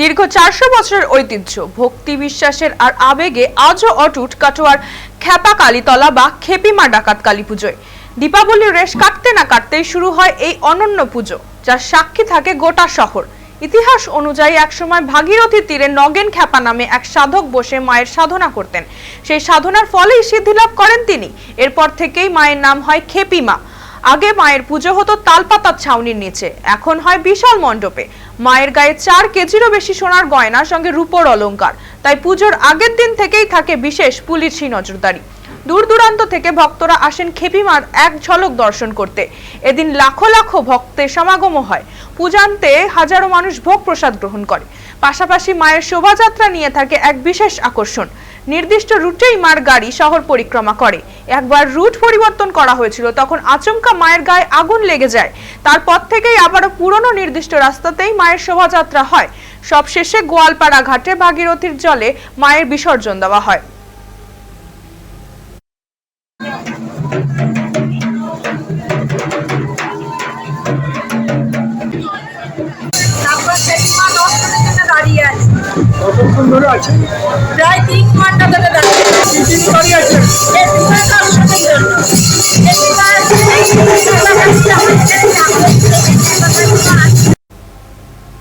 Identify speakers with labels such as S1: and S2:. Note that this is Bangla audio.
S1: দীর্ঘ চারশো বছরের ঐতিহ্য, ভক্তি বিশ্বাসের আর আবেগে আজও অটুট কাটোয়ার খ্যাপা কালীতলা বা খেপিমা ডাকাত কালী পুজোয়। দীপাবলির রেশ কাটতে না কাটতেই শুরু হয় এই অনন্য পুজো, যার সাক্ষী থাকে গোটা শহর। ইতিহাস অনুযায়ী একসময় ভাগীরথী তীরে নগেন খ্যাপা নামে এক সাধক বসে মায়ের সাধনা করতেন। সেই সাধনার ফলেই সিদ্ধিলাভ করেন তিনি। এরপর থেকেই মায়ের নাম হয় খেপিমা। আগে মায়ের পুজো হতো তালপাতার ছাউনির নিচে, এখন হয় বিশাল মণ্ডপে। মায়ের গায়ে চার কেজিরও বেশি সোনার গয়না সঙ্গে রূপোর অলংকার। তাই পুজোর আগের দিন থেকেই থাকে বিশেষ পুলিশি নজরদারি। দূর দূরান্ত থেকে ভক্তরা আসেন খেপিমার এক ঝলক দর্শন করতে। এদিন লাখো লাখো ভক্তের সমাগমও হয়। পূজান্তে হাজারো মানুষ ভোগ প্রসাদ গ্রহণ করে। পাশাপাশি মায়ের শোভাযাত্রা নিয়ে থাকে এক বিশেষ আকর্ষণ। নির্দিষ্ট রুটেই মার গাড়ি শহর পরিক্রমা করে। একবার রুট পরিবর্তন করা হয়েছিল, তখন আচমকা মায়ের গায়ে আগুন লেগে যায়। তারপর থেকেই আবারও পুরনো নির্দিষ্ট রাস্তাতেই মায়ের শোভাযাত্রা হয়। সবশেষে গোয়ালপাড়া ঘাটে ভাগীরথীর জলে মায়ের বিসর্জন দেওয়া হয়।
S2: কতক্ষণ ধরে আছে।
S3: প্রায় তিন ঘণ্টা ধরে দাঁড়িয়ে আছি।